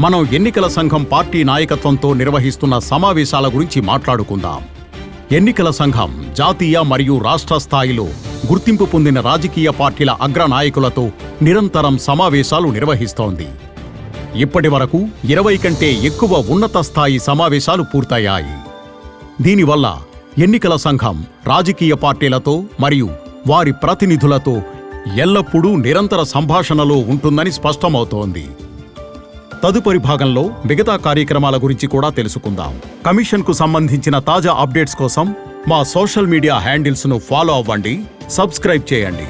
మనం ఎన్నికల సంఘం పార్టీ నాయకత్వంతో నిర్వహిస్తున్న సమావేశాల గురించి మాట్లాడుకుందాం. ఎన్నికల సంఘం జాతీయ మరియు రాష్ట్ర స్థాయిలో గుర్తింపు పొందిన రాజకీయ పార్టీల అగ్ర నాయకులతో నిరంతరం సమావేశాలు నిర్వహిస్తోంది. ఇప్పటి వరకు ఇరవై కంటే ఎక్కువ ఉన్నత స్థాయి సమావేశాలు పూర్తయ్యాయి. దీనివల్ల ఎన్నికల సంఘం రాజకీయ పార్టీలతో మరియు వారి ప్రతినిధులతో ఎల్లప్పుడూ నిరంతర సంభాషణలో ఉంటుందని స్పష్టమవుతోంది. తదుపరి భాగంలో మిగతా కార్యక్రమాల గురించి కూడా తెలుసుకుందాం. కమిషన్కు సంబంధించిన తాజా అప్డేట్స్ కోసం మా సోషల్ మీడియా హ్యాండిల్స్ను ఫాలో అవ్వండి సబ్స్క్రైబ్ చేయండి.